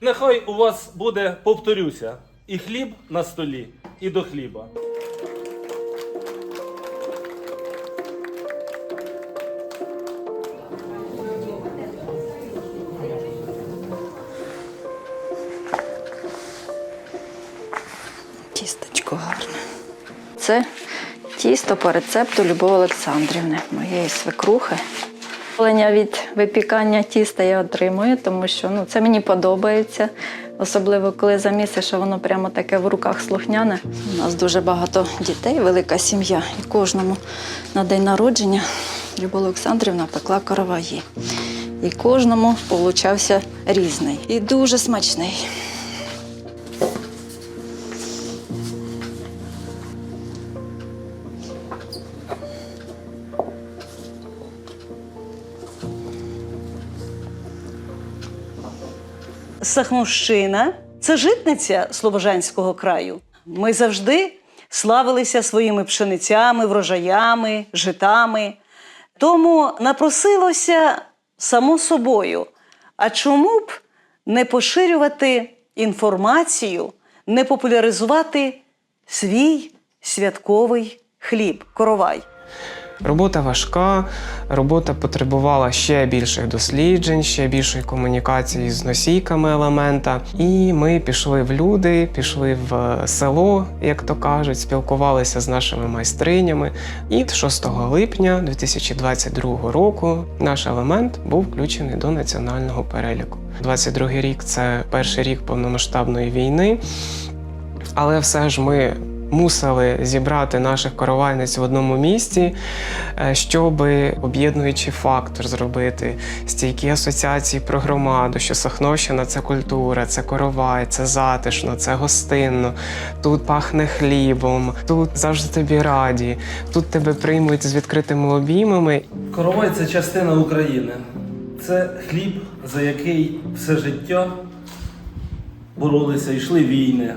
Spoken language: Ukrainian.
Нехай у вас буде, повторюся, і хліб на столі, і до хліба. Тістечко гарне. Це тісто по рецепту Любов Олександрівни, моєї свекрухи. Задоволення від випікання тіста я отримую, тому що ну, це мені подобається. Особливо коли замісиш, що воно прямо таке в руках слухняне. У нас дуже багато дітей, велика сім'я. І кожному на день народження Любов Олександрівна пекла караваї. І кожному получався різний. І дуже смачний. Сахновщина це житниця Слобожанського краю. Ми завжди славилися своїми пшеницями, врожаями, житами. Тому напросилося само собою. А чому б не поширювати інформацію, не популяризувати свій святковий хліб, коровай? Робота важка, робота потребувала ще більших досліджень, ще більшої комунікації з носійками елемента. І ми пішли в люди, пішли в село, як то кажуть, спілкувалися з нашими майстринями. І 6 липня 2022 року наш елемент був включений до національного переліку. 22 рік це перший рік повномасштабної війни. Але все ж ми мусили зібрати наших коровайниць в одному місці, е, щоб об'єднуючий фактор зробити стійкі асоціації про громаду, що Сахновщина це культура, це коровай, це затишно, це гостинно. Тут пахне хлібом, тут завжди тобі раді, тут тебе приймуть з відкритими обіймами. Коровай це частина України. Це хліб, за який все життя боролися, йшли війни,